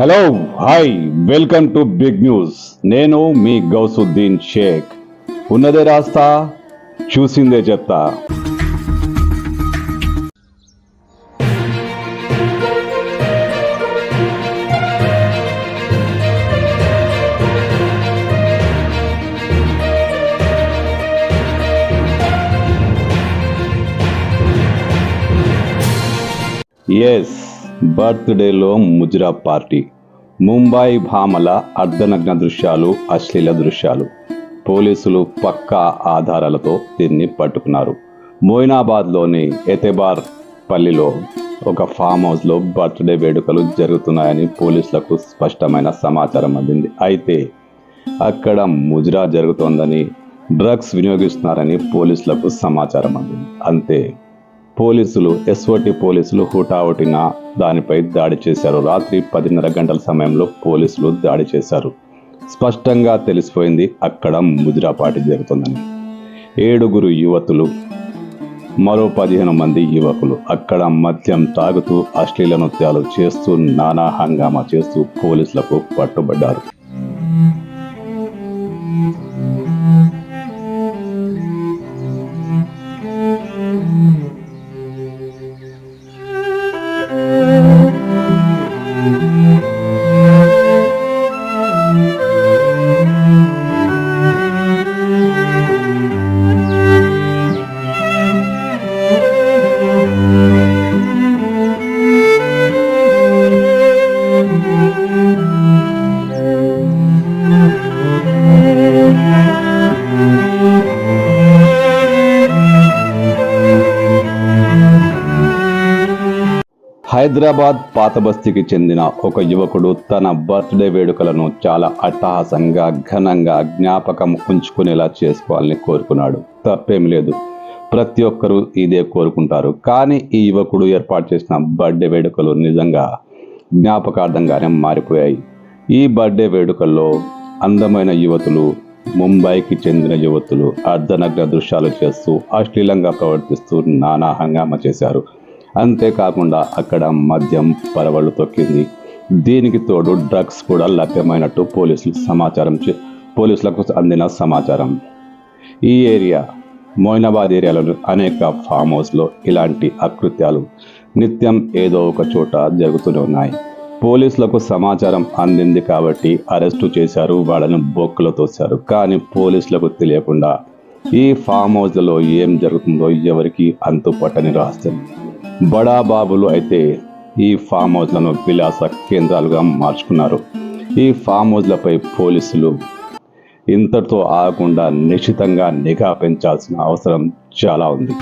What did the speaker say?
hello hi welcome to big news నేను మీ గౌసుద్దీన్ షేక్ ఉన్నదే రాస్తా చూసిందే చెప్తా ఎస్ బర్త్డేలో ముజురా పార్టీ. ముంబాయి భామల అర్ధనగ్న దృశ్యాలు అశ్లీల దృశ్యాలు. పోలీసులు పక్కా ఆధారాలతో దీన్ని పట్టుకున్నారు. మోయినాబాద్లోని ఎతెబార్ పల్లిలో ఒక ఫామ్ హౌస్లో బర్త్డే వేడుకలు జరుగుతున్నాయని పోలీసులకు స్పష్టమైన సమాచారం అందింది. అయితే అక్కడ ముజురా జరుగుతోందని డ్రగ్స్ వినియోగిస్తున్నారని పోలీసులకు సమాచారం అందింది. అంతే. పోలీసులు ఎస్ఓటి పోలీసులు హుటాహుటిన దానిపై దాడి చేశారు. రాత్రి పదిన్నర గంటల సమయంలో పోలీసులు దాడి చేశారు. స్పష్టంగా తెలిసిపోయింది అక్కడ ముదిరాపాటి జరుగుతుందని. ఏడుగురు యువతులు మరో పదిహేను మంది యువకులు అక్కడ మద్యం తాగుతూ అశ్లీల నృత్యాలు చేస్తూ నానా హంగామా చేస్తూ పోలీసులకు పట్టుబడ్డారు. హైదరాబాద్ పాతబస్తీకి చెందిన ఒక యువకుడు తన బర్త్డే వేడుకలను చాలా అట్టహాసంగా ఘనంగా జ్ఞాపకం ఉంచుకునేలా చేసుకోవాలని కోరుకున్నాడు. తప్పేం లేదు. ప్రతి ఒక్కరూ ఇదే కోరుకుంటారు. కానీ ఈ యువకుడు ఏర్పాటు చేసిన బర్త్డే వేడుకలు నిజంగా జ్ఞాపకార్థంగానే మారిపోయాయి. ఈ బర్త్డే వేడుకల్లో అందమైన యువతులు ముంబైకి చెందిన యువతులు అర్ధనగ్న దృశ్యాలు చేస్తూ అశ్లీలంగా ప్రవర్తిస్తూ నానా హంగామా చేశారు. అంతేకాకుండా అక్కడ మద్యం పరవళ్ళు తొక్కింది. దీనికి తోడు డ్రగ్స్ కూడా లభ్యమైనట్టు పోలీసులు సమాచారం చే- పోలీసులకు అందిన సమాచారం. ఈ ఏరియా మోయినాబాద్ ఏరియాలో అనేక ఫామ్ హౌస్లో ఇలాంటి అకృత్యాలు నిత్యం ఏదో ఒక చోట జరుగుతూనే ఉన్నాయి. పోలీసులకు సమాచారం అందింది కాబట్టి అరెస్టు చేశారు వాళ్ళని బొక్కలో తోశారు. కానీ పోలీసులకు తెలియకుండా ఈ ఫామ్ హౌస్లలో ఏం జరుగుతుందో ఎవరికి అంతు పట్టని రహస్యం. బడా బాబులు అయితే ఈ ఫామ్ హౌస్లను విలాస కేంద్రాలుగా మార్చుకున్నారు. ఈ ఫామ్ హౌస్లపై పోలీసులు ఇంతటితో ఆగకుండా నిశ్చితంగా నిఘా పెంచాల్సిన అవసరం చాలా ఉంది.